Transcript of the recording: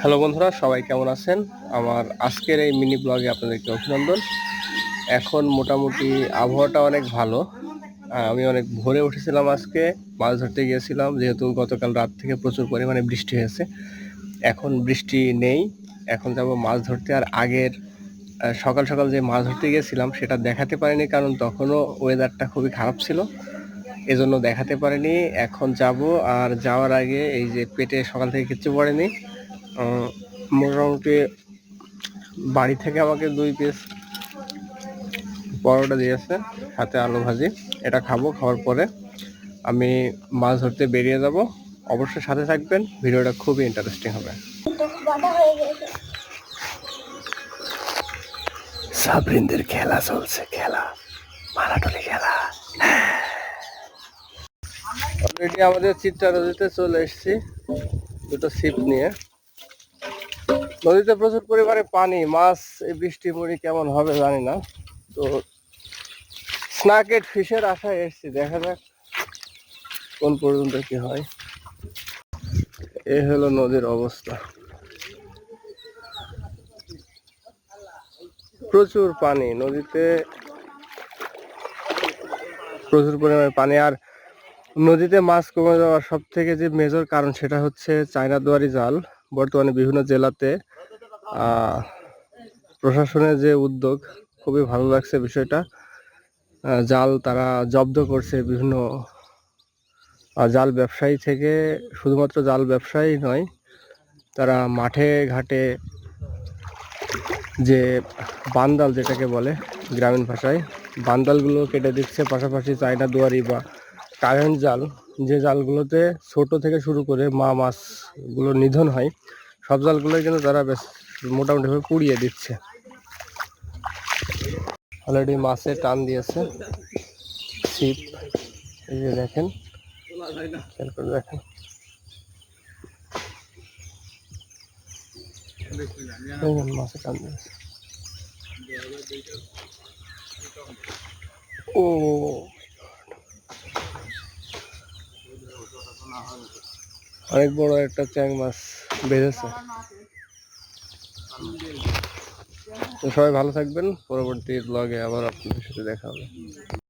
Hello বন্ধুরা, সবাই কেমন আছেন? আমার আজকের এই মিনি ব্লগে আপনাদেরকে অভিনন্দন। এখন মোটামুটি আবহাওয়াটা অনেক ভালো। আমি অনেক ভোরে উঠেছিলাম আজকে, মাছ ধরতে গিয়েছিলাম, যেহেতু গতকাল রাত থেকে প্রচুর পরিমাণে বৃষ্টি হয়েছে। এখন বৃষ্টি নেই, এখন যাব মাছ ধরতে। আর আগের সকাল সকাল যে মাছ ধরতে গিয়েছিলাম, সেটা দেখাতে পারিনি, কারণ তখনও ওয়েদারটা খুবই খারাপ ছিল। এজন্য দেখাতে পারিনি। এখন যাব, আর যাওয়ার আগে এই যে পেটে সকাল থেকে কিচ্ছু পড়েনি। মোটামুটি বাড়ি থেকে আমাকে দুই পিস পরোটা দিয়েছে হাতে আলু ভাজি। এটা খাব খাওয়ার পরে আমি মাছ ধরতে বেরিয়ে যাব। অবশ্যই সাথে থাকবেন ভিডিওটা খুবই ইন্টারেস্টিং হবে। সাবরিনদের খেলা চলছে খেলা। মারাটলি খেলা। অলরেডি আমাদের চিত্রা নদীতে চলে এসেছি দুটো ছিপ নিয়ে। নদীতে প্রচুর পরিমাণে পানি, মাছ, এই বৃষ্টি, মুড়ি কেমন হবে জানি না। তো স্নাকেট ফিশের আশায় এসেছি, দেখা যাক কোন পর্যন্ত কি হয়। এ হলো নদীর অবস্থা। প্রচুর পানি, নদীতে প্রচুর পরিমাণে পানি। আর নদীতে মাছ কমে যাওয়ার সব থেকে যে মেজর কারণ সেটা হচ্ছে চায়না দুয়ারি জাল। বর্তমানে বিভিন্ন জেলাতে প্রশাসনের যে উদ্যোগ, খুবই ভালো লাগছে বিষয়টা। জাল তারা জব্দ করছে বিভিন্ন জাল ব্যবসায়ী থেকে, শুধুমাত্র জাল ব্যবসায়ী নয়, তারা মাঠে, ঘাটে যে বান্দাল যেটাকে বলে গ্রামীণ ভাষায়, বান্দালগুলো কেটে দিচ্ছে, পাশাপাশি চায়না দুয়ারি বা কারেন্ট জাল যে জালগুলোতে ছোট থেকে শুরু করে মা মাছগুলো নিধন হয়, সব জালগুলোই কিন্তু তারা বেশ মোটামুটিভাবে পুড়িয়ে দিচ্ছে। অলরেডি মাছে টান দিয়েছে, ছিপ, এই যে দেখেন দেখেন। মাছে টান দিয়েছে। ও অনেক বড় একটা চ্যাং মাছ বেঁধেছে। সবাই ভালো থাকবেন। পরবর্তী ব্লগে আবার আপনাদের সাথে দেখা হবে।